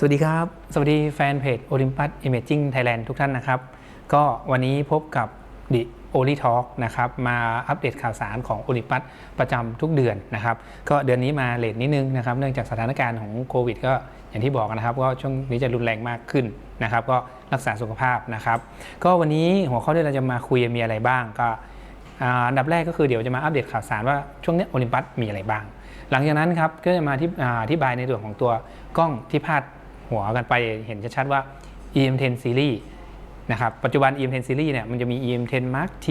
สวัสดีครับ สวัสดีแฟนเพจ Olympus Imaging Thailand ทุกท่านนะครับ ก็วันนี้พบกับ The Only Talk นะครับมาอัปเดตข่าวสารของ Olympus ประจำทุกเดือนนะครับ ก็เดือนนี้มาเลทนิดนึงนะครับ เนื่องจากสถานการณ์ของโควิด ก็อย่างที่บอกนะครับว่าช่วงนี้จะรุนแรงมากขึ้นนะครับ ก็รักษาสุขภาพนะครับ ก็วันนี้หัวข้อที่เราจะมาคุยมีอะไรบ้าง ก็อันดับแรกก็คือเดี๋ยวจะมาอัปเดตข่าวสารว่าช่วงนี้โอลิมปัสมีอะไรบ้าง หลังจากนั้นครับก็จะมาที่อ่าอธิบายในส่วนของตัวกล้องที่พาด หัวกันไปเห็นชัดๆว่า EM10 Series นะครับปัจจุบัน EM10 Series เนี่ยมันจะมี EM10 Mark T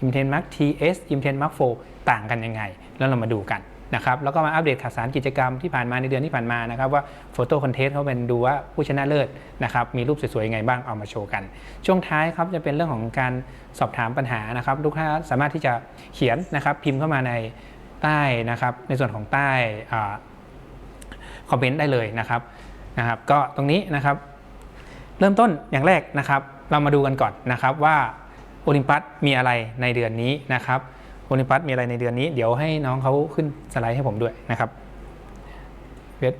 EM10 Mark TS EM10 Mark 4ต่างกันยังไง แล้วเรามาดูกันนะครับแล้วก็มาอัปเดตข่าวสารกิจกรรมที่ผ่านมาในเดือนที่ผ่านมานะครับว่าโฟโต้คอนเทสต์เขาเป็นดูว่าผู้ชนะเลิศนะครับมีรูปสวยๆยังไงบ้างเอามาโชว์กัน ช่วงท้ายครับจะเป็นเรื่องของการสอบถามปัญหานะครับลูกค้าสามารถที่จะเขียนนะครับพิมพ์เข้ามาในใต้นะครับในส่วนของใต้คอมเมนต์ได้เลยนะครับ นะครับ ก็ตรงนี้นะครับ เริ่มต้นอย่างแรกนะครับ เรามาดูกันก่อนนะครับว่าโอลิมปัสมีอะไรในเดือนนี้นะครับโอลิมปัสมีอะไรในเดือนนี้ เดี๋ยวให้น้องเขาขึ้นสไลด์ให้ผมด้วยนะครับเวท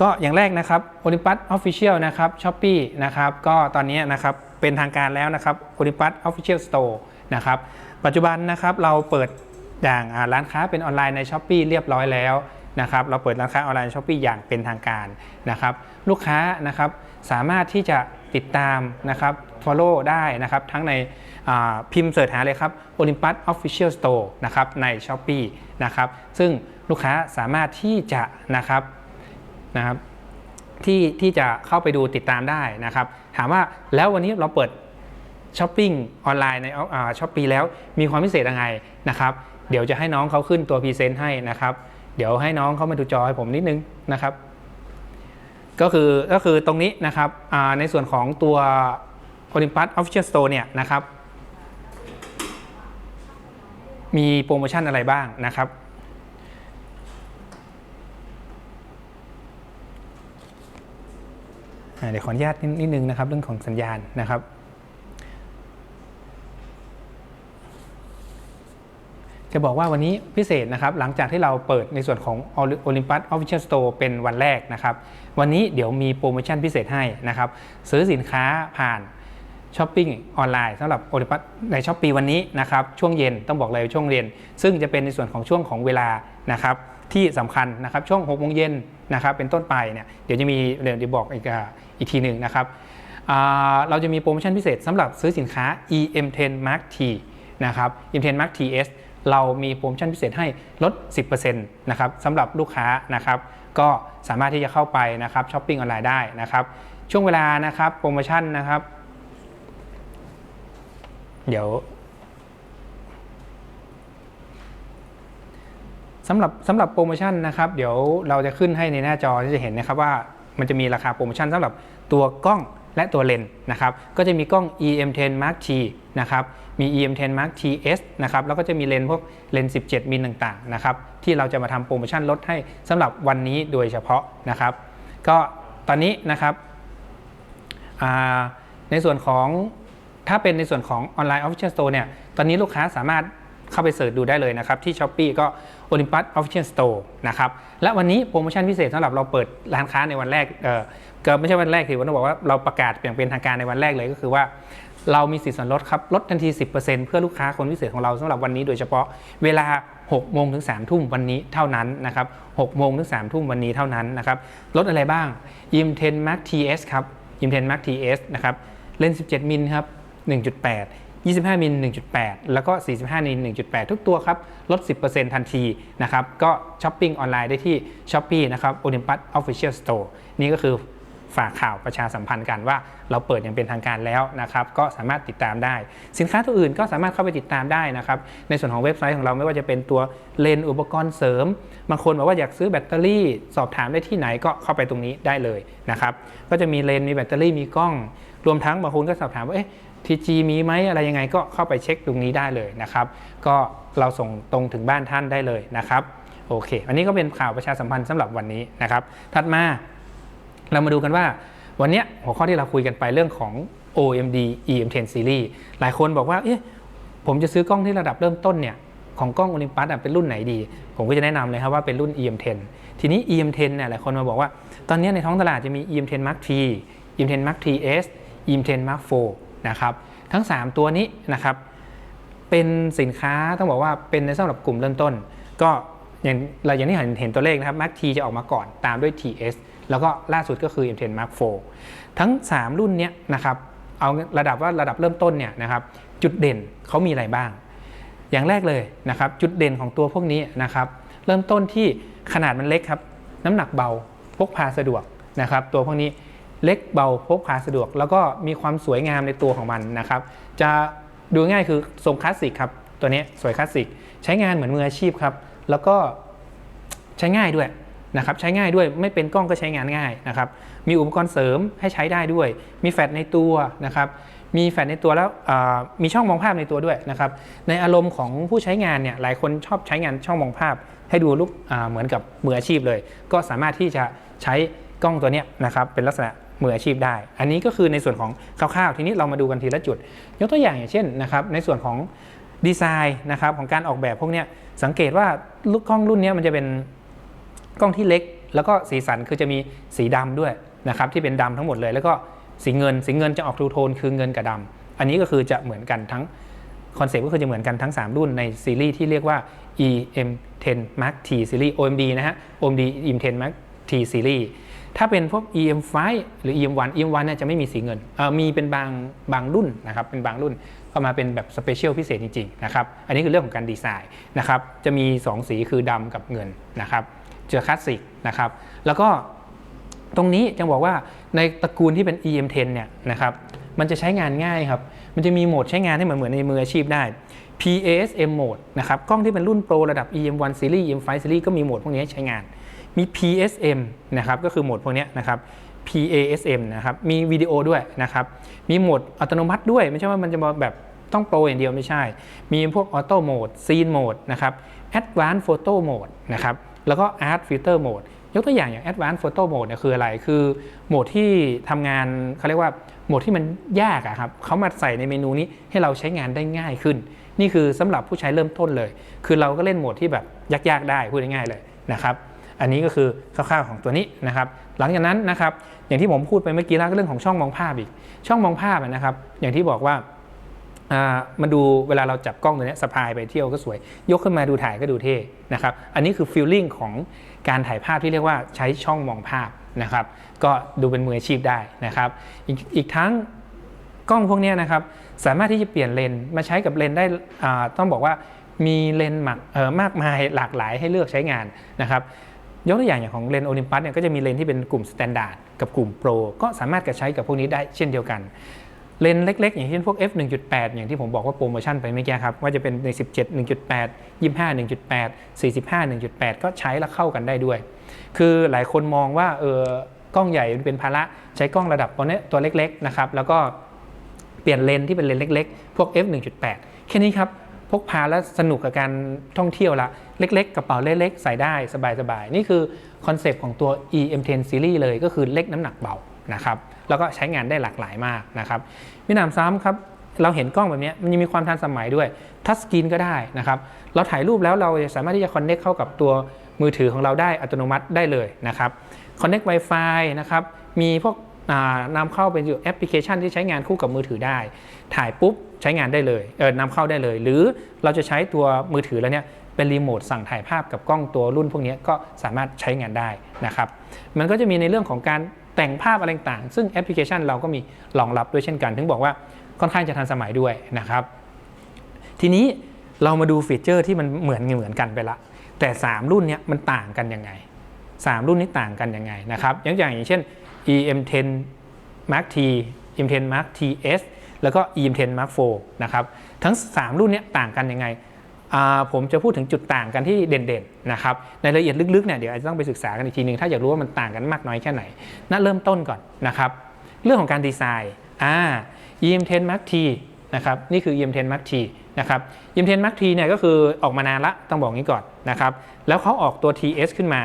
ก็อย่างแรกนะครับโอลิมปัสออฟฟิเชียลนะครับช้อปปี้นะครับก็ตอนนี้นะครับเป็นทางการแล้วนะครับโอลิมปัสออฟฟิเชียลสโตร์นะครับปัจจุบันนะครับเราเปิดอย่างร้านค้าเป็นออนไลน์ในช้อปปีเรียบร้อยแล้ว นะครับเราเปิดร้านค้าออนไลน์ช้อปปีอย่างเป็นทางการนะครับลูกค้านะครับสามารถที่จะติดตามนะครับ follow ได้นะครับทั้งในพิมพ์เสิร์ชหาเลยครับ Olympus Official Store นะครับใน s h อ p e e นะครับซึ่งลูกค้าสามารถที่จะนะครับนะครับที่ที่จะเข้าไปดูติดตามได้นะครับ ถามว่าแล้ววันนี้เราเปิดช้อปปิ้งออนไลน์ในช้อปปี้แล้วมีความพิเศษยังไงนะครับ เดี๋ยวจะให้น้องเขาขึ้นตัวพรีเซนต์ให้นะครับ เดี๋ยวให้น้องเข้ามาดูจอให้ผมนิดนึงนะครับ ก็คือก็คือตรงนี้นะครับในส่วนของตัว Olympus Official Store เนี่ยนะครับ มีโปรโมชั่นอะไรบ้างนะครับเดี๋ยวขออนุญาตินิดนึงนะครับ เรื่องของสัญญาณนะครับ จะบอกว่าวันนี้พิเศษนะครับ หลังจากที่เราเปิดในส่วนของ Olympus Official Store เป็นวันแรกนะครับ วันนี้เดี๋ยวมีโปรโมชั่นพิเศษให้นะครับ ซื้อสินค้าผ่านช้อปปิ้งออนไลน์สำหรับ Olympus ในช้อปปีวันนี้นะครับ ช่วงเย็นต้องบอกเลยช่วงเย็น ซึ่งจะเป็นในส่วนของช่วงของเวลานะครับที่สำคัญนะครับช่วง6โมงเย็นนะครับเป็นต้นไปเนี่ยเดี๋ยวจะมีเดี๋ยวจะบอกอีกอีกทีหนึ่งนะครับเราจะมีโปรโมชั่นพิเศษสำหรับซื้อสินค้า EM10 Mark T นะครับ EM10 Mark TS เรามีโปรโมชั่นพิเศษให้ลด 10%นะครับสำหรับลูกค้านะครับก็สามารถที่จะเข้าไปนะครับช้อปปิ้งออนไลน์ได้นะครับช่วงเวลานะครับโปรโมชั่นนะครับ เดี๋ยวสำหรับสำหรับโปรโมชั่นนะครับ เดี๋ยวเราจะขึ้นให้ในหน้าจอที่จะเห็นนะครับว่ามันจะมีราคาโปรโมชั่นสำหรับตัวกล้อง และตัวเลนส์นะครับก็จะมีกล้อง EM10 Mark T นะครับมี EM10 Mark TS นะครับแล้วก็จะมีเลนส์พวกเลนส์17 มิลต่างๆนะครับที่เราจะมาทำโปรโมชั่นลดให้สำหรับวันนี้โดยเฉพาะนะครับ ก็ตอนนี้นะครับในส่วนของถ้าเป็นในส่วนของออนไลน์ Official Store เนี่ยตอนนี้ลูกค้าสามารถเข้าไปเสิร์ชดูได้เลยนะครับ ที่ s h อ p e e ก็ Olympus Official Store นะครับ และวันนี้โปรโมชั่นพิเศษสำหรับเราเปิดร้านค้าในวันแรก ก็ไม่ใช่วันแรกคือวันต้องบอกว่าเราประกาศอย่างเป็นทางการในวันแรกเลยก็คือว่าเรามีสิทธิส่วนลดครับลดทันที 10%เพื่อลูกค้าคนพิเศษของเราสำหรับวันนี้โดยเฉพาะเวลา 6 โมงถึง 3 ทุ่มวันนี้เท่านั้นนะครับ6โมงถึง 3 ทุ่มวันนี้เท่านั้นนะครับลดอะไรบ้าง im 10 max ts ครับ im 10 max ts นะครับเลนส์17 มิลครับ 1.8 25 มิล 1.8 แล้วก็ 45 มิล 1.8 ทุกตัวครับ ลด 10%ทันทีนะครับ ก็ช้อปปิ้งออนไลน์ได้ที่ s h อ p e e นะครับ Olympus Official Store นี่ก็คือ ฝากข่าวประชาสัมพันธ์กันว่าเราเปิดอย่างเป็นทางการแล้วนะครับก็สามารถติดตามได้ สินค้าตัวอื่นก็สามารถเข้าไปติดตามได้นะครับในส่วนของเว็บไซต์ของเราไม่ว่าจะเป็นตัวเลนอุปกรณ์เสริม บางคนบอกว่าอยากซื้อแบตเตอรี่ สอบถามได้ที่ไหนก็เข้าไปตรงนี้ได้เลยนะครับก็จะมีเลนมีแบตเตอรี่มีกล้อง รวมทั้งบางคนก็สอบถามว่าเอ๊ะทีจีมีไหมอะไรยังไงก็เข้าไปเช็คตรงนี้ได้เลยนะครับก็เราส่งตรงถึงบ้านท่านได้เลยนะครับโอเค อันนี้ก็เป็นข่าวประชาสัมพันธ์สำหรับวันนี้นะครับถัดมา เรามาดูกันว่าวันนี้หัวข้อที่เราคุยกันไปเรื่องของ OMD EM10 Series หลายคนบอกว่าเอ๊ะผมจะซื้อกล้องที่ระดับเริ่มต้นเนี่ยของกล้องโอลิมปัสเป็นรุ่นไหนดี ผมก็จะแนะนำเลยครับว่าเป็นรุ่น EM10 ทีนี้ EM10 เนี่ยหลายคนมาบอกว่า ตอนนี้ในท้องตลาดจะมี EM10 Mark III EM10 Mark IIIS EM10 Mark IV นะครับทั้ง 3 ตัวนี้นะครับเป็นสินค้าต้องบอกว่าเป็นในสำหรับกลุ่มเริ่มต้น ก็อย่างเราอย่างที่เห็นเห็นตัวเลขนะครับ Mark T จะออกมาก่อนตามด้วย TS แล้วก็ล่าสุดก็คือ M10 Mark IV ทั้ง 3 รุ่นเนี้ยนะครับเอาระดับว่าระดับเริ่มต้นเนี่ยนะครับจุดเด่นเขามีอะไรบ้าง อย่างแรกเลยนะครับจุดเด่นของตัวพวกนี้นะครับเริ่มต้นที่ขนาดมันเล็กครับน้ำหนักเบาพกพาสะดวกนะครับตัวพวกนี้เล็กเบาพกพาสะดวก แล้วก็มีความสวยงามในตัวของมันนะครับจะดูง่ายคือทรงคลาสสิกครับตัวนี้สวยคลาสสิกใช้งานเหมือนมืออาชีพครับแล้วก็ใช้ง่ายด้วย นะครับใช้ง่ายด้วยไม่เป็นกล้องก็ใช้งานง่ายนะครับมีอุปกรณ์เสริมให้ใช้ได้ด้วย มีแฟลชในตัวนะครับมีแฟลชในตัวแล้วมีช่องมองภาพในตัวด้วยนะครับในอารมณ์ของผู้ใช้งานเนี่ยหลายคนชอบใช้งานช่องมองภาพ ให้ดูรูปเหมือนกับมืออาชีพเลย ก็สามารถที่จะใช้กล้องตัวนี้นะครับเป็นลักษณะมืออาชีพได้ อันนี้ก็คือในส่วนของคร่าวๆ ทีนี้เรามาดูกันทีละจุด ยกตัวอย่างอย่างเช่นนะครับในส่วนของดีไซน์นะครับของการออกแบบพวกนี้สังเกตว่าลูกกล้องรุ่นนี้มันจะเป็น กล้องที่เล็ก แล้วก็สีสันคือจะมีสีดำด้วยนะครับที่เป็นดำทั้งหมดเลย แล้วก็สีเงินสีเงินจะออกทูโทนคือเงินกับดำอันนี้ก็คือจะเหมือนกันทั้งคอนเซ็ปต์ก็คือจะเหมือนกันทั้ง 3 รุ่นในซีรีส์ที่เรียกว่า EM10 Mark T Series OMD นะฮะ OMD EM10 Mark T Series ถ้าเป็นพวก EM5 หรือ EM1 EM1 เนี่ยจะไม่มีสีเงินเออมีเป็นบางบางรุ่นนะครับเป็นบางรุ่นก็มาเป็นแบบสเปเชียลพิเศษจริงๆนะครับอันนี้คือเรื่องของการดีไซน์นะครับจะมี 2 สีคือดำกับเงินนะครับ เจอคลาสสิกนะครับ แล้วก็ตรงนี้จะบอกว่าในตระกูลที่เป็น EM10 เนี่ยนะครับ มันจะใช้งานง่ายครับ มันจะมีโหมดใช้งานให้เหมือนเหมือนในมืออาชีพได้ PASM โหมดนะครับ กล้องที่เป็นรุ่นโปรระดับ EM1 Series EM5 Series ก็มีโหมดพวกนี้ใช้งาน มี PSM นะครับ ก็คือโหมดพวกนี้นะครับ PASM นะครับ มีวิดีโอด้วยนะครับ มีโหมดอัตโนมัติด้วย ไม่ใช่ว่ามันจะมาแบบต้องโปรอย่างเดียวไม่ใช่ มีพวกออโต้โหมดซีนโหมดนะครับ Advanced Photo Mode นะครับ แล้วก็ Art Filter Mode ยกตัวอย่างอย่าง Advanced Photo Mode เนี่ยคืออะไร คือโหมดที่ทำงานเขาเรียกว่าโหมดที่มันยากอะครับเขามาใส่ในเมนูนี้ให้เราใช้งานได้ง่ายขึ้น นี่คือสำหรับผู้ใช้เริ่มต้นเลย คือเราก็เล่นโหมดที่แบบยากๆได้พูดง่ายๆเลยนะครับอันนี้ก็คือคร่าวๆของตัวนี้นะครับ หลังจากนั้นนะครับอย่างที่ผมพูดไปเมื่อกี้แล้วก็เรื่องของช่องมองภาพอีก ช่องมองภาพนะครับ อย่างที่บอกว่า มาดูเวลาเราจับกล้องตัวนี้สะพายไปเที่ยวก็สวย ยกขึ้นมาดูถ่ายก็ดูเท่นะครับอันนี้คือฟีลลิ่งของการถ่ายภาพที่เรียกว่าใช้ช่องมองภาพนะครับ ก็ดูเป็นมืออาชีพได้นะครับ อีกอีกทั้งกล้องพวกนี้นะครับสามารถที่จะเปลี่ยนเลนมาใช้กับเลนได้ต้องบอกว่ามีเลนมักมากมายหลากหลายให้เลือกใช้งานนะครับยกตัวอย่างอย่างของเลนส์โอลิมปัสเนี่ยก็จะมีเลนที่เป็นกลุ่มสแตนดาร์ดกับกลุ่มโปรก็สามารถกระใช้กับพวกนี้ได้เช่นเดียวกัน เลนส์เล็ก ๆ อย่างเช่นพวก f 1.8 อย่างที่ผมบอกว่าโปรโมชั่นไปเมื่อกี้ครับ ว่าจะเป็นใน 17 1.8 25 1.8 45 1.8 ก็ใช้แล้วเข้ากันได้ด้วย คือหลายคนมองว่าเออกล้องใหญ่เป็นภาระใช้กล้องระดับตัวเนี้ตัวเล็กๆนะครับแล้วก็เปลี่ยนเลนที่เป็นเลนเล็ก ๆ พวก f 1.8 แค่นี้ครับพกพาแล้วสนุกกับการท่องเที่ยวละเล็ก ๆ กระเป๋าเล็กๆ ใส่ได้สบายๆ นี่คือคอนเซปต์ของตัว EM10 Series เลยก็คือเล็กน้ำหนักเบานะครับ แล้วก็ใช้งานได้หลากหลายมากนะครับมินามซ้ำครับเราเห็นกล้องแบบนี้มันยังมีความทันสมัยด้วยทัชสกรีนก็ได้นะครับเราถ่ายรูปแล้วเราสามารถที่จะคอนเน็กเข้ากับตัวมือถือของเราได้อัตโนมัติได้เลยนะครับคอนเน็ก Wi-Fi นะครับมีพวกนำเข้าเป็นอยู่แอปพลิเคชันที่ใช้งานคู่กับมือถือได้ ถ่ายปุ๊บใช้งานได้เลยเออนำเข้าได้เลย หรือเราจะใช้ตัวมือถือแล้วเนี่ยเป็นรีโมทสั่งถ่ายภาพกับกล้องตัวรุ่นพวกนี้ก็สามารถใช้งานได้นะครับมันก็จะมีในเรื่องของการ แต่งภาพอะไรต่างๆซึ่งแอปพลิเคชันเราก็มีรองรับด้วยเช่นกัน ถึงบอกว่าค่อนข้างจะทันสมัยด้วยนะครับ ทีนี้เรามาดูฟีเจอร์ที่มันเหมือนเหมือนกันไปละ แต่ 3 รุ่นเนี้ยมันต่างกันยังไง 3 รุ่นนี้ต่างกันยังไงนะครับอย่างอย่างเช่น EM10 Mark T EM10 Mark TS แล้วก็ EM10 Mark IV นะครับทั้ง 3 รุ่นเนี้ยต่างกันยังไง ผมจะพูดถึงจุดต่างกันที่เด่นๆนะครับในรายละเอียดลึกๆเนี่ยเดี๋ยวอาจจะต้องไปศึกษากันอีกทีหนึงถ้าอยากรู้ว่ามันต่างกันมากน้อยแค่ไหนน่าเริ่มต้นก่อนนะครับเรื่องของการดีไซน์อ่า EM10 Mark T นะครับนี่คือ EM10 Mark T นะครับ EM10 Mark T เนี่ยก็คือออกมานานละต้องบอกงี้ก่อนนะครับแล้วเขาออกตัว TS ขึ้นมา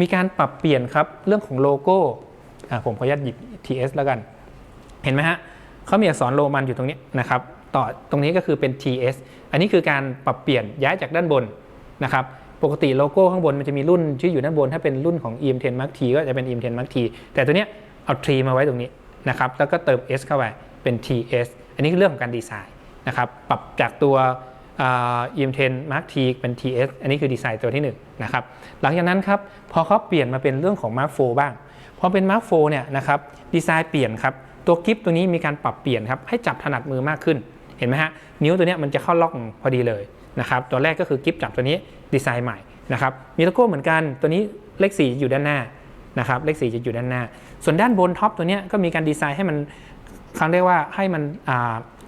มีการปรับเปลี่ยนครับเรื่องของโลโก้ผมขออนุญาตหยิบ TS แล้วกัน เห็นไหมฮะเขามีอักษรโรมันอยู่ตรงนี้นะครับต่อตรงนี้ก็คือเป็น TS อันนี้คือการปรับเปลี่ยนย้ายจากด้านบนนะครับปกติโลโก้ข้างบนมันจะมีรุ่นที่อยู่ด้านบน ถ้าเป็นรุ่นของ EM10 Mark T ก็จะเป็น EM10 Mark T แต่ตัวเนี้ยเอาทรีมาไว้ตรงนี้นะครับแล้วก็เติม S เข้าไปเป็น TS อันนี้คือเรื่องของการดีไซน์นะครับปรับจากตัว EM10 Mark T เป็น TS อันนี้คือดีไซน์ตัวที่หนึ่งนะครับหลังจากนั้นครับพอเขาเปลี่ยนมาเป็นเรื่องของ Mark 4บ้างพอเป็น Mark 4เนี่ยนะครับดีไซน์เปลี่ยนครับตัวกิฟตัวนี้มีการปรับเปลี่ยนครับให้จับถนัดมือมากขึ้น ห็นไหมฮะนิ้วตัวนี้มันจะเข้าล็อกพอดีเลยนะครับตัวแรกก็คือกิฟจับตัวนี้ดีไซน์ใหม่นะครับมีโลโก้เหมือนกันตัวนี้เลข4อยู่ด้านหน้านะครับเลข4จะอยู่ด้านหน้า ส่วนด้านบนท็อปตัวนี้ก็มีการดีไซน์ให้มันเขาเรียกว่าให้มัน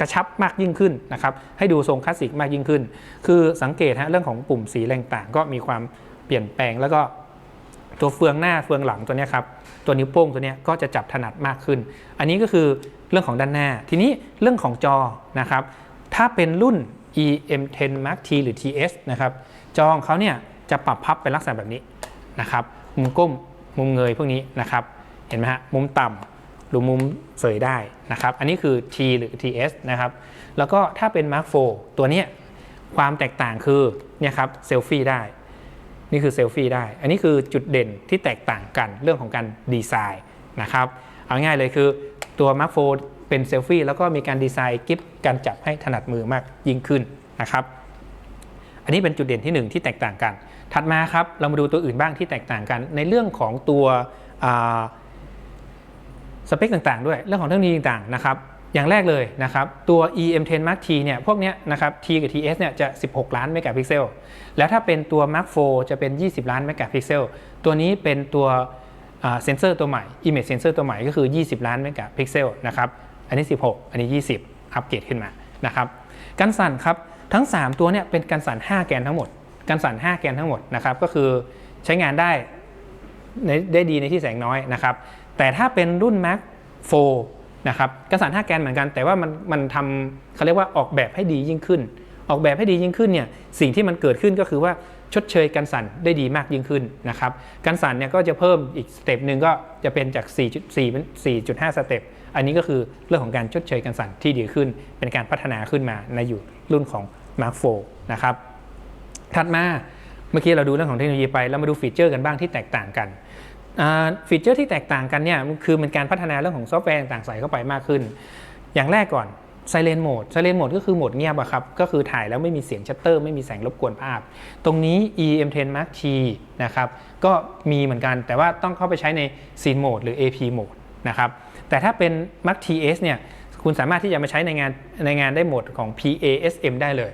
กระชับมากยิ่งขึ้นนะครับให้ดูทรงคลาสสิกมากยิ่งขึ้น คือสังเกตฮะเรื่องของปุ่มสีแรงต่างก็มีความเปลี่ยนแปลงแล้วก็ ตัวเฟืองหน้าเฟืองหลังตัวนี้ครับตัวนิ้วโป้งตัวนี้ก็จะจับถนัดมากขึ้น อันนี้ก็คือเรื่องของด้านหน้า ทีนี้เรื่องของจอนะครับ ถ้าเป็นรุ่น EM10 Mark T หรือ TS นะครับ จอของเขาเนี่ยจะปรับพับเป็นลักษณะแบบนี้นะครับ มุมก้ม มุมเงยพวกนี้นะครับ เห็นไหมฮะ มุมต่ำหรือมุมเสยได้นะครับ อันนี้คือ T หรือ TS นะครับ แล้วก็ถ้าเป็น Mark 4ตัวนี้ความแตกต่างคือเนี่ยครับเซลฟี่ได้ นี่คือเซลฟี่ได้ อันนี้คือจุดเด่นที่แตกต่างกันเรื่องของการดีไซน์นะครับเอาง่ายเลยคือตัว Mark 4เป็นเซลฟี่แล้วก็มีการดีไซน์กิฟการจับให้ถนัดมือมากยิ่งขึ้นนะครับอันนี้เป็นจุดเด่นที่หนึ่งที่แตกต่างกัน ถัดมาครับเรามาดูตัวอื่นบ้างที่แตกต่างกัน ในเรื่องของตัวสเปคต่างๆ ด้วยเรื่องของเทคโนโลยีต่างๆนะครับ อย่างแรกเลยนะครับตัว EM10 Mark T เนี่ยพวกเนี้ยนะครับ T กับ TS เนี่ยจะ 16 ล้านเมกะพิกเซล แล้วถ้าเป็นตัว Mark 4 จะเป็น 20 ล้านเมกะพิกเซล ตัวนี้เป็นตัวเซนเซอร์ตัวใหม่ Image Sensor ตัวใหม่ก็คือ 20 ล้านเมกะพิกเซลนะครับอันนี้ 16 อันนี้ 20 อัปเกรดขึ้นมานะครับกันสั่นครับทั้ง 3 ตัวเนี่ยเป็นกันสั่น 5 แกนทั้งหมด กันสั่น 5 แกนทั้งหมดนะครับก็คือใช้งานได้ได้ดีในที่แสงน้อยนะครับแต่ถ้าเป็นรุ่น Mac 4 นะครับกันสั่น5แกนเหมือนกัน แต่ว่ามันมันทำเขาเรียกว่าออกแบบให้ดียิ่งขึ้น ออกแบบให้ดียิ่งขึ้นเนี่ยสิ่งที่มันเกิดขึ้นก็คือว่าชดเชยกันสั่นได้ดีมากยิ่งขึ้นนะครับกันสั่นเนี่ยก็จะเพิ่มอีกสเต็ปหนึ่งก็จะเป็นจาก 4.4เป็น4.5 สเต็ปอันนี้ก็คือเรื่องของการชดเชยกันสั่นที่ดีขึ้น เป็นการพัฒนาขึ้นมาในอยู่รุ่นของ Mark 4นะครับถัดมาเมื่อกี้เราดูเรื่องของเทคโนโลยีไปเรามาดูฟีเจอร์กันบ้างที่แตกต่างกัน ฟีเจอร์ที่แตกต่างกันเนี่ยคือมันการพัฒนาเรื่องของซอฟต์แวร์ต่างๆใส่เข้าไปมากขึ้น อย่างแรกก่อน Silent Mode Silent Mode ก็คือโหมดเงียบอะครับ ก็คือถ่ายแล้วไม่มีเสียงชัตเตอร์ ไม่มีแสงรบกวนภาพ ตรงนี้ EM10 Mark T นะครับ ก็มีเหมือนกัน แต่ว่าต้องเข้าไปใช้ใน Scene Mode หรือ AP Mode นะครับ แต่ถ้าเป็น Mark TS เนี่ย คุณสามารถที่จะมาใช้ในงานในงานได้โหมดของ PASM ได้เลย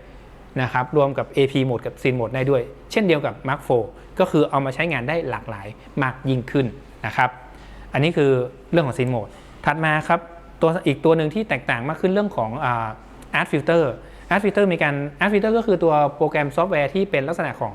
นะครับรวมกับ AP Mode กับ Scene Mode ได้ด้วย เช่นเดียวกับ Mark 4ก็คือเอามาใช้งานได้หลากหลายมากยิ่งขึ้นนะครับอันนี้คือเรื่องของ Scene Mode ถัดมาครับตัวอีกตัวหนึ่งที่แตกต่างมากขึ้นเรื่องของอ่า Art Filter Art Filter มีการ Art Filter ก็คือตัวโปรแกรมซอฟต์แวร์ที่เป็นลักษณะของ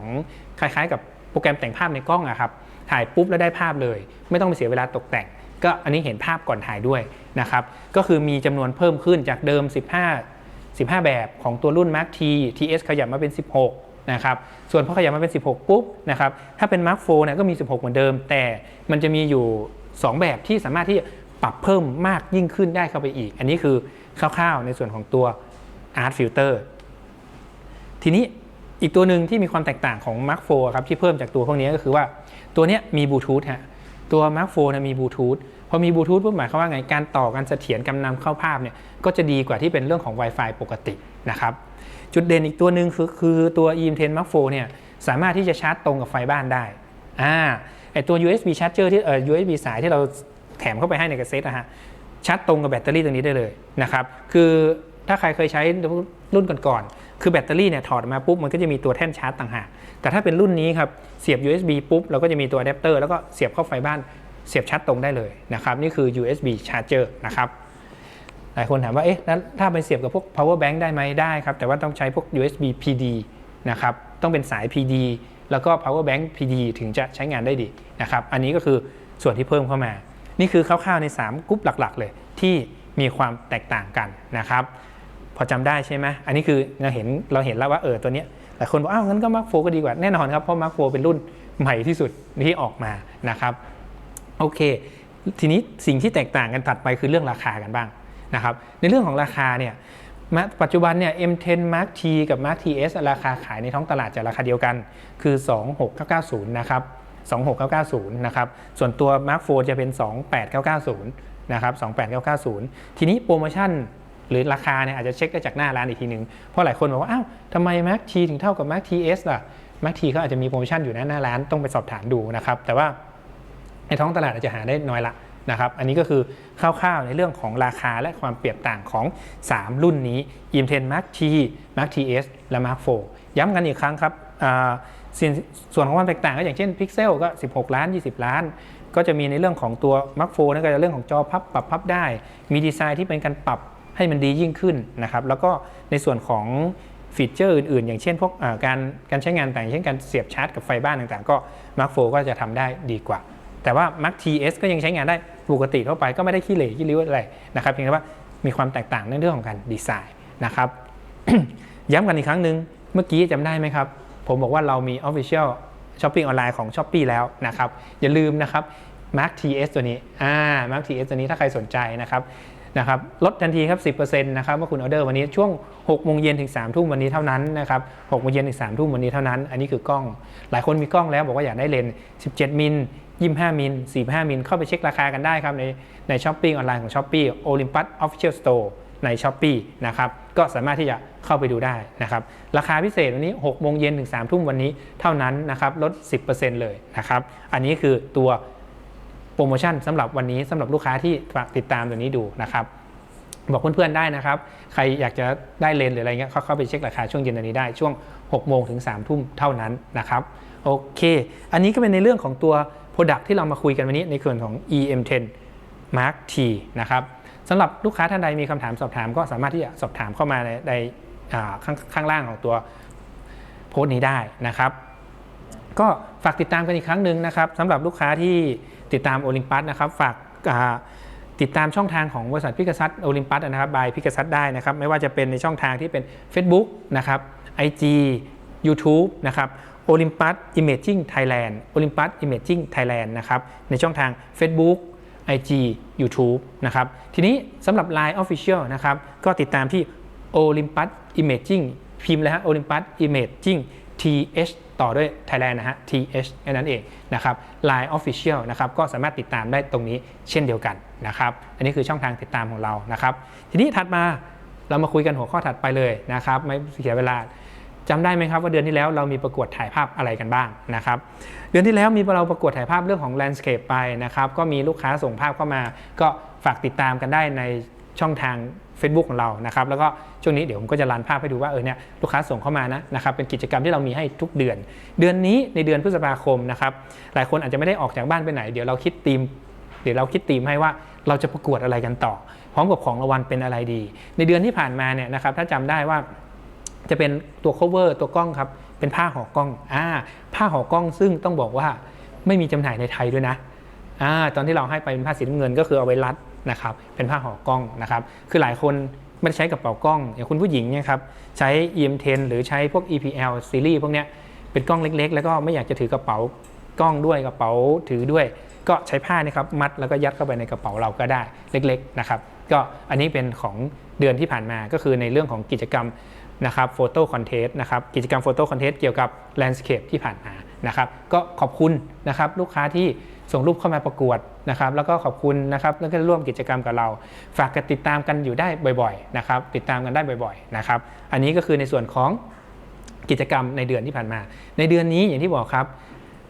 คล้ายๆ กับโปรแกรมแต่งภาพในกล้องอะครับถ่ายปุ๊บแล้วได้ภาพเลย ไม่ต้องไปเสียเวลาตกแต่ง ก็อันนี้เห็นภาพก่อนถ่ายด้วยนะครับก็คือมีจำนวนเพิ่มขึ้นจากเดิม 15 15 แบบของตัวรุ่น Mark T TS ขยับมาเป็น 16 นะครับ ส่วนพอขยับมาเป็น 16 ปุ๊บนะครับ ถ้าเป็น Mark 4เนี่ยก็มี 16 เหมือนเดิม แต่มันจะมีอยู่ 2 แบบที่สามารถที่ปรับเพิ่มมากยิ่งขึ้นได้เข้าไปอีก อันนี้คือคร่าวๆในส่วนของตัว Art Filter ทีนี้อีกตัวหนึ่งที่มีความแตกต่างของ Mark 4ครับที่เพิ่มจากตัวพวกนี้ก็คือว่าตัวนี้มีบลูทูธฮะตัว Mark 4นี่ยมีบลูทูธพอมีบลูทูธปุ๊บหมายความว่าไงการต่อการเสถียรการนำเข้าภาพเนี่ยก็จะดีกว่าที่เป็นเรื่องของ Wi-Fi ปกตินะครับจุดเด่นอีกตัวหนึ่งคือคือตัว EM10 Mark 4เนี่ยสามารถที่จะชาร์จตรงกับไฟบ้านได้อ่าไอตัว USB charger ที่เอ่อ USB สายที่เราแถมเข้าไปให้ในกระเซ็ตนะฮะชาร์จตรงกับแบตเตอรี่ตรงนี้ได้เลยนะครับคือถ้าใครเคยใช้รุ่นก่อนๆ คือแบตเตอรี่เนี่ยถอดมาปุ๊บมันก็จะมีตัวแท่นชาร์จต่างหาก แต่ถ้าเป็นรุ่นนี้ครับเสียบ USB ปุ๊บเราก็จะมีตัวอะแดปเตอร์แล้วก็เสียบเข้าไฟบ้าน เสียบชาร์จตรงได้เลยนะครับนี่คือ USB charger นะครับหลายคนถามว่าเอ๊ะแล้วถ้าไปเสียบกับพวก power bank ได้ไหมได้ครับแต่ว่าต้องใช้พวก USB PD นะครับต้องเป็นสาย PD แล้วก็ power bank PD ถึงจะใช้งานได้ดีนะครับอันนี้ก็คือส่วนที่เพิ่มเข้ามา นี่คือคร่าวๆใน 3กรุ๊ปหลักๆ เลย ที่มีความแตกต่างกันนะครับพอจำได้ใช่ไหมอันนี้คือเราเห็นเราเห็นแล้วว่าเออตัวเนี้ยหลายคนบอกอ้าวงั้นก็ Mark 4ก็ดีกว่าแน่นอนครับเพราะ Mark 4เป็นรุ่นใหม่ที่สุดที่ออกมานะครับ โอเค ทีนี้สิ่งที่แตกต่างกันถัดไปคือเรื่องราคากันบ้างนะครับ ในเรื่องของราคาเนี่ยปัจจุบันเนี่ย M10 Mark T กับ Mark TS ราคาขายในท้องตลาดจะราคาเดียวกัน คือ 26990 นะครับ 26990 นะครับ ส่วนตัว Mark 4 จะเป็น 28990 นะครับ 28990 ทีนี้โปรโมชั่นหรือราคาเนี่ยอาจจะเช็คได้จากหน้าร้านอีกทีหนึ่งเพราะหลายคนบอกว่า อ้าวทำไม Mark T ถึงเท่ากับ Mark TS ล่ะ Mark T เขาอาจจะมีโปรโมชั่นอยู่นะหน้าร้านต้องไปสอบถามดูนะครับ แต่ว่า ในท้องตลาดอาจจะหาได้น้อยละนะครับ อันนี้ก็คือคร่าวๆในเรื่องของราคาและความเปรียบต่างของ 3 รุ่นนี้ M10 Mark T Mark TS และ Mark 4ย้ำกันอีกครั้งครับส่วนส่วนของความแตกต่างก็อย่างเช่น Pixel ก็ 16 ล้าน 20 ล้าน ก็จะมีในเรื่องของตัว Mark 4นั่นก็จะเรื่องของจอพับปรับพับได้ มีดีไซน์ที่เป็นการปรับให้มันดียิ่งขึ้นนะครับ แล้วก็ในส่วนของฟีเจอร์อื่นๆ อย่างเช่นพวกการการใช้งานต่างเช่นการเสียบชาร์จกับไฟบ้านต่างๆ ก็ Mark 4ก็จะทำได้ดีกว่า แต่ว่า Mark TS ก็ยังใช้งานได้ปกติทั่วไปก็ไม่ได้ขี้เหร่ขี้ริ้วอะไรนะครับเพียงแต่ว่ามีความแตกต่างในเรื่องของการดีไซน์นะครับย้ำกันอีกครั้งหนึ่งเมื่อกี้จำได้ไหมครับ ผมบอกว่าเรามี Official Shopping ออนไลน์ของ s h อ p e e แล้วนะครับอย่าลืมนะครับ Mark TS ตัวนี้อ่า Mark TS ตัวนี้ถ้าใครสนใจนะครับ นะครับลดทันทีครับ 10%นะครับเมื่อคุณออเดอร์วันนี้ช่วง6โมงเย็นถึง3ทุ่มวันนี้เท่านั้นนะครับ6โมงเย็นถึง3ทุ่มวันนี้เท่านั้น อันนี้คือกล้อง หลายคนมีกล้องแล้วบอกว่าอยากได้เลนส์17 มิล25 มิล45 มิลเข้าไปเช็คราคากันได้ครับในในช้อปปิ้งออนไลน์ของ s h อ p e e Olympus Official Store ใน s h อ p e e นะครับก็สามารถที่จะเข้าไปดูได้นะครับราคาพิเศษวันนี้6โมงเย็นถึง3ทุ่มวันนี้เท่านั้นนะครับลด 10%เลยนะครับอันนี้คือตัว โปรโมชั่นสำหรับวันนี้สำหรับลูกค้าที่ฝากติดตามตัวนี้ดูนะครับบอกเพื่อนๆได้นะครับ ใครอยากจะได้เลนหรืออะไรเงี้ยเข้าไปเช็คราคาช่วงเย็นอันนี้ได้ช่วง 6 โมงถึง 3 ทุ่มเท่านั้นนะครับโอเค อันนี้ก็เป็นในเรื่องของตัว Product ที่เรามาคุยกันวันนี้ในส่วนของ EM10 Mark T นะครับสำหรับลูกค้าท่านใดมีคำถามสอบถามก็สามารถที่จะสอบถามเข้ามาในในอ่าข้างข้างล่างของตัวโพสต์นี้ได้นะครับ ก็ฝากติดตามกันอีกครั้งหนึ่งนะครับสำหรับลูกค้าที่ ติดตามโอลิมปัสนะครับฝากติดตามช่องทางของบริษัทพิกซัสโอลิมปัสนะครับบายพิกซัสได้นะครับไม่ว่าจะเป็นในช่องทางที่เป็น Facebook นะครับ IG YouTube นะครับ Olympus Imaging Thailand Olympus Imaging Thailand นะครับในช่องทาง Facebook IG YouTube นะครับทีนี้สำหรับ Line Official นะครับก็ติดตามที่ Olympus Imaging พิมพ์เลยฮะ Olympus Imaging TH ต่อด้วย Thailand นะฮะ TH แค่นั้นเองนะครับ Line Official นะครับก็สามารถติดตามได้ตรงนี้เช่นเดียวกันนะครับ อันนี้คือช่องทางติดตามของเรานะครับ ทีนี้ถัดมาเรามาคุยกันหัวข้อถัดไปเลยนะครับ ไม่เสียเวลาจำได้ไหมครับว่าเดือนที่แล้วเรามีประกวดถ่ายภาพอะไรกันบ้างนะครับ เดือนที่แล้วมีเราประกวดถ่ายภาพเรื่องของ landscape ไปนะครับ ก็มีลูกค้าส่งภาพเข้ามา ก็ฝากติดตามกันได้ในช่องทาง Facebook ของเรานะครับแล้วก็ช่วงนี้เดี๋ยวผมก็จะรันภาพให้ดูว่าเออเนี่ยลูกค้าส่งเข้ามานะนะครับเป็นกิจกรรมที่เรามีให้ทุกเดือน เดือนนี้ในเดือนพฤษภาคมนะครับหลายคนอาจจะไม่ได้ออกจากบ้านไปไหน เดี๋ยวเราคิดธีมเดี๋ยวเราคิดธีมให้ว่าเราจะประกวดอะไรกันต่อ พร้อมกับของรางวัลเป็นอะไรดี ในเดือนที่ผ่านมาเนี่ยนะครับถ้าจำได้ว่าจะเป็นตัว cover ตัวกล้องครับเป็นผ้าห่อกล้องอ่าผ้าห่อกล้องซึ่งต้องบอกว่าไม่มีจำหน่ายในไทยด้วยนะอ่าตอนที่เราให้ไปเป็นผ้าสีน้ำเงินก็คือเอาไว้รัด นะครับเป็นผ้าห่อกล้องนะครับคือหลายคนไม่ได้ใช้กระเป๋ากล้องอย่างคุณผู้หญิงเนี่ยครับใช้ EM10 หรือใช้พวก EPL ซีรีส์พวกเนี้ยเป็นกล้องเล็ก ๆ แล้วก็ไม่อยากจะถือกระเป๋ากล้องด้วยกระเป๋าถือด้วย ก็ใช้ผ้านี่ครับมัดแล้วก็ยัดเข้าไปในกระเป๋าเราก็ได้เล็กๆนะครับก็อันนี้เป็นของเดือนที่ผ่านมาก็คือในเรื่องของกิจกรรมนะครับโฟโต้คอนเทสต์นะครับกิจกรรมโฟโต้คอนเทสต์เกี่ยวกับแลนด์สเคปที่ผ่านมานะครับก็ขอบคุณนะครับลูกค้าที่ ส่งรูปเข้ามาประกวดนะครับ แล้วก็ขอบคุณนะครับแล้วก็ร่วมกิจกรรมกับเรา ฝากกติดตามกันอยู่ได้บ่อยๆนะครับ ติดตามกันได้บ่อยๆนะครับ อันนี้ก็คือในส่วนของกิจกรรมในเดือนที่ผ่านมา ในเดือนนี้อย่างที่บอกครับ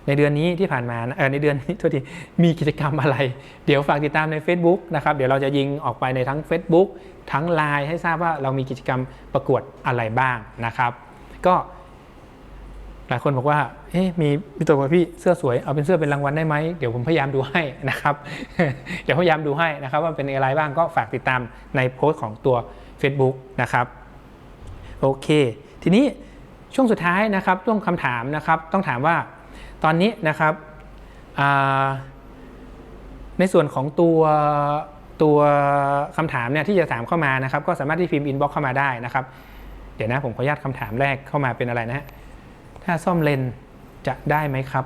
ในเดือนนี้ที่ผ่านมาเออในเดือนนี้โทษทีมีกิจกรรมอะไร เดี๋ยวฝากติดตามใน Facebook นะครับ เดี๋ยวเราจะยิงออกไปในทั้ง Facebook ทั้ง Line ให้ทราบว่าเรามีกิจกรรมประกวดอะไรบ้างนะครับ ก็ หลายคนบอกว่า เอ๊ะ มีพี่ตัวพี่เสื้อสวย เอาเป็นเสื้อเป็นรางวัลได้ไหม เดี๋ยวผมพยายามดูให้นะครับ เดี๋ยวพยายามดูให้นะครับ ว่าเป็นอะไรบ้างก็ฝากติดตามในโพสต์ของตัว Facebook นะครับ โอเค ทีนี้ช่วงสุดท้ายนะครับช่วงคำถามนะครับ ต้องถามว่าตอนนี้นะครับ ในส่วนของตัวตัวคำถามเนี่ยที่จะถามเข้ามานะครับ ก็สามารถที่พิมพ์อินบ็อกเข้ามาได้นะครับ เดี๋ยวนะผมขออนุญาตคำถามแรกเข้ามาเป็นอะไรนะฮะ ถ้าซ่อมเลนจะได้ไหมครับ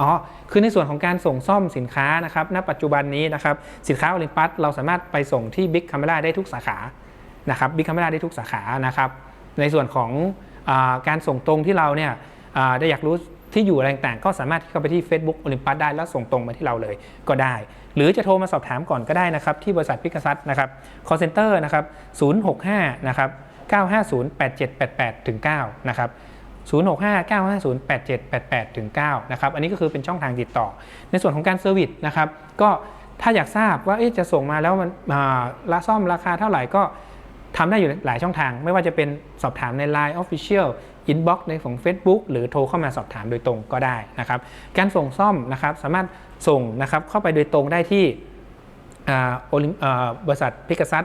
อ๋อคือในส่วนของการส่งซ่อมสินค้านะครับณปัจจุบันนี้นะครับสินค้าโอลิมปัสเราสามารถไปส่งที่ Big Camera ได้ทุกสาขานะครับบิ๊ก a ม e r a ได้ทุกสาขานะครับในส่วนของอาการส่งตรงที่เราเนี่ยได้อยากรู้ที่อยู่อะไรต่างๆก็สามารถที่เข้าไปที่ Facebook Olympus ได้แล้วส่งตรงมาที่เราเลยก็ได้ หรือจะโทรมาสอบถามก่อนก็ได้นะครับ ที่บริษัทพิกซัสนะครับ call center นะครับ065นะครับ950 8788ถึง9นะครับ 065 950 8788ถึง9นะครับ อันนี้ก็คือเป็นช่องทางติดต่อ ในส่วนของการเซอร์วิสนะครับ ก็ถ้าอยากทราบว่าจะส่งมาแล้วมันอ่าซ่อมราคาเท่าไหร่ก็ทำได้อยู่หลายช่องทาง ไม่ว่าจะเป็นสอบถามใน Line Official Inbox ในของ Facebook หรือโทรเข้ามาสอบถามโดยตรงก็ได้นะครับ การส่งซ่อมนะครับสามารถส่งนะครับเข้าไปโดยตรงได้ที่บริษัทพิกซัส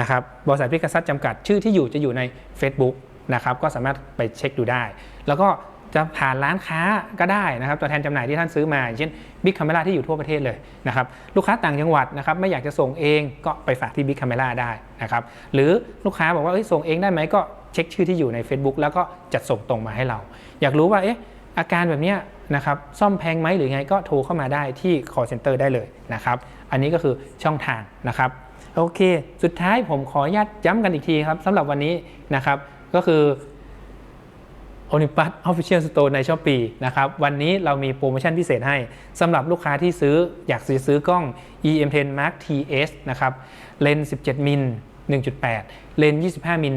นะครับบริษัทพิกัซัสจำกัดชื่อที่อยู่จะอยู่ใน Facebook นะครับก็สามารถไปเช็คดูได้ แล้วก็จะผ่านร้านค้าก็ได้นะครับตัวแทนจำหน่ายที่ท่านซื้อมาอย่างเช่น Big Camera ที่อยู่ทั่วประเทศเลยนะครับลูกค้าต่างจังหวัดนะครับไม่อยากจะส่งเองก็ไปฝากที่ Big Camera ได้นะครับหรือลูกค้าบอกว่าเอ้ยส่งเองได้ไหมก็เช็คชื่อที่อยู่ใน Facebook แล้วก็จัดส่งตรงมาให้เรา อยากรู้ว่าเอ๊ะอาการแบบนี้นะครับซ่อมแพงไหมหรือไงก็โทรเข้ามาได้ที่ call center ได้เลยนะครับอันนี้ก็คือช่องทางนะครับโอเค สุดท้ายผมขออนุญาตย้ำกันอีกทีครับสำหรับวันนี้นะครับ ก็คือ Olympus Official Store ใน s h อ p e e นะครับ วันนี้เรามีโปรโมชั่นพิเศษให้สำหรับลูกค้าที่ซื้ออยากซื้อซื้อกล้อง EM10 Mark TS นะครับเลนส์17 มิล 1.8 เลนส์25 มิล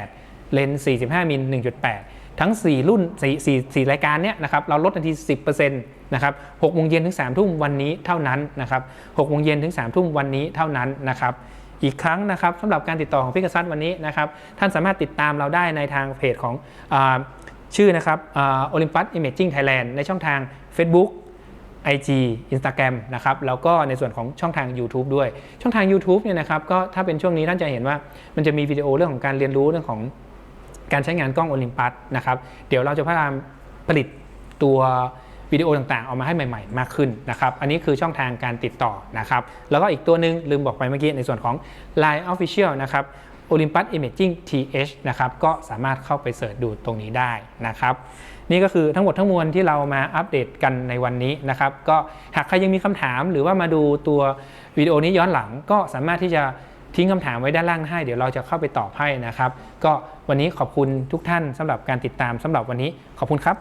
1.8 เลนส์45 มิล 1.8 ทั้ง 4 รุ่น 4, 4, 4รายการเนี้ยนะครับเราลดทันที 10%นะครับ6โมงเย็นถึง3ทุ่มวันนี้เท่านั้นนะครับ6โมงเย็นถึง3ทุ่มวันนี้เท่านั้นนะครับ อีกครั้งนะครับสำหรับการติดต่อของพิกซัสวันนี้นะครับท่านสามารถติดตามเราได้ในทางเพจของอชื่อนะครับโอลิมปัสอิมเมจิงไทยแลนด์ในช่องทาง Facebook IG Instagram นะครับแล้วก็ในส่วนของช่องทาง YouTube ด้วย ช่องทาง YouTube เนี่ยนะครับก็ถ้าเป็นช่วงนี้ท่านจะเห็นว่ามันจะมีวิดีโอเรื่องของการเรียนรู้เรื่องของการใช้งานกล้องโอลิมปัสนะครับเดี๋ยวเราจะพยายามผลิตตัว วิดีโอต่างๆ ออกมาให้ใหม่ ๆ มากขึ้นนะครับ อันนี้คือช่องทางการติดต่อนะครับ แล้วก็อีกตัวหนึ่งลืมบอกไปเมื่อกี้ในส่วนของ Line Official นะครับ Olympus Imaging TH นะครับ ก็สามารถเข้าไปเสิร์ชดูตรงนี้ได้นะครับ นี่ก็คือทั้งหมดทั้งมวลที่เรามาอัปเดตกันในวันนี้นะครับ ก็หากใครยังมีคำถามหรือว่ามาดูตัววิดีโอนี้ย้อนหลังก็สามารถที่จะทิ้งคำถามไว้ด้านล่างให้ เดี๋ยวเราจะเข้าไปตอบให้นะครับ ก็วันนี้ขอบคุณทุกท่านสำหรับการติดตามสำหรับวันนี้ขอบคุณครับ